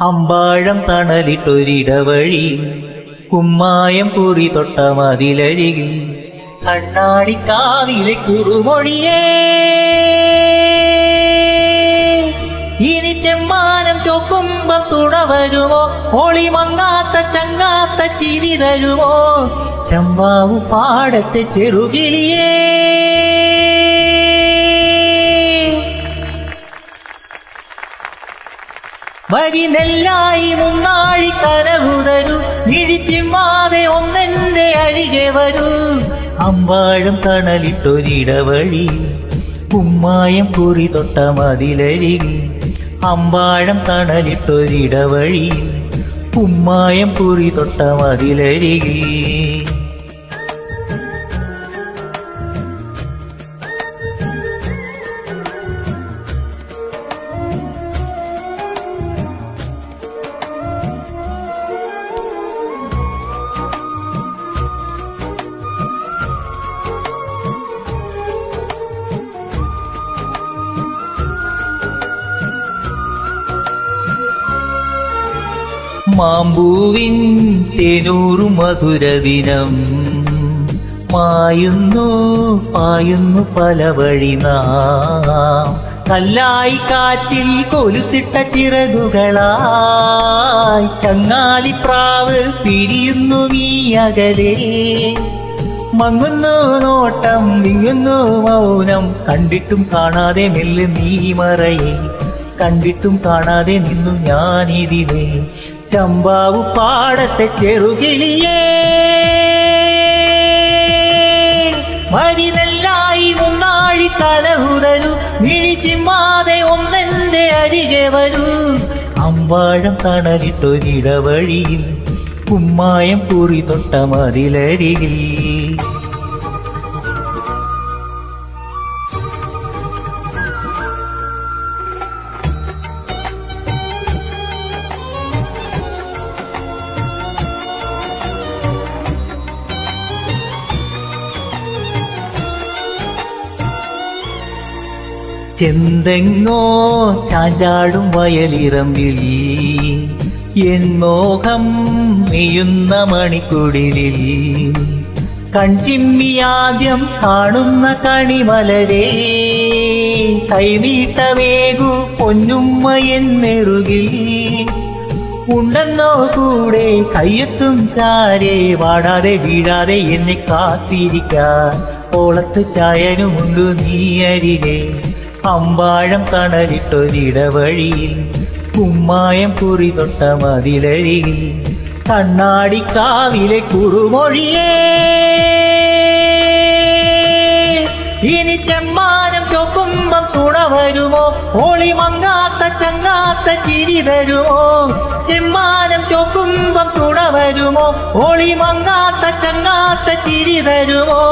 അമ്പാഴം തണലിട്ടൊരിടവഴി കുമ്മായം കുറി തൊട്ട മതിലരികിൽ കണ്ണാടിക്കാവിലെ കുറുമൊഴിയേ. ഇനി ചെമ്മാനം ചോക്കുമ്പം തുണ വരുമോ ഒളി മങ്ങാത്ത ചങ്ങാത്ത ചിരി തരുമോ? ചമ്പാവു പാടത്തെ ചെറുകിളിയേ. വരി നെല്ലായി മുന്നാഴി കരവുതരു. തരൂ മിഴിച്ചിമ്മാതെ ഒന്നെന്റെ അരികെ വരൂ. അമ്പാഴം തണലിട്ടൊരിടവഴി കുമ്മായം കുറി തൊട്ട മതിലരികിൽ അമ്പാഴം തണലിട്ടൊരിടവഴി കുമ്മായം കുറി തൊട്ട മതിലരികിൽ മാമ്പൂവിൻ തേനൂറു മധുരദിനം മായുന്നു പായുന്നു പല വഴി നാം. കല്ലായി കാറ്റിൽ കൊലുസിട്ട ചിറകുകളായി ചങ്ങാലിപ്രാവ് പിരിയുന്നു നീ അകലേ. മങ്ങുന്നു നോട്ടം വിങ്ങുന്നു മൗനം കണ്ടിട്ടും കാണാതെ മെല്ലെ നീ മറയെ. കണ്ടിട്ടും കാണാതെ നിന്നു ഞാനിതിലേ. ചമ്പാവു പാടത്തെ ചെറുകിളിയേ. മരിനെല്ലായി ഒന്നാഴി കലഹുതരു മിഴിച്ചിമ്മാതെ ഒന്നെന്റെ അരികെ വരൂ. അമ്പാഴം തണലിട്ടൊരിടവഴിയിൽ കുമ്മായം കുറി തൊട്ട മതിലരികിൽ. ചെന്തെങ്ങോ ചാഞ്ചാടും വയലിറമ്പിൽ. എൻ മോഹം നെയ്യുന്ന മണിക്കുടിലിൽ. കൺചിമ്മിയാദ്യം കാണുന്ന കണിമലരേ. കൈനീട്ടമേകു പൊന്നുമ്മ എന്നെറുകിൽ. ഉണ്ടെന്നോ കൂടെ കയ്യെത്തും ചാരെ. വാടാതെ വീഴാതെ എന്നെ കാത്തിരിക്കാൻ ഓളത്ത് ചായനുമുണ്ടു നീ അരികെ അമ്പാഴം തണലിട്ടൊരിടവഴിയിൽ കുമ്മായം കുറി തൊട്ട മതിലരികിൽ കണ്ണാടിക്കാവിലെ കുറുമൊഴിയേ ഇനി ചെമ്മാനം ചൊക്കുമ്പം തുണ വരുമോ? ഒളി മങ്ങാത്ത ചങ്ങാത്ത ചിരി തരുമോ ചെമ്മാനം ചൊക്കുമ്പം തുണ വരുമോ? ഒളി മങ്ങാത്ത ചങ്ങാത്ത ചിരി തരുമോ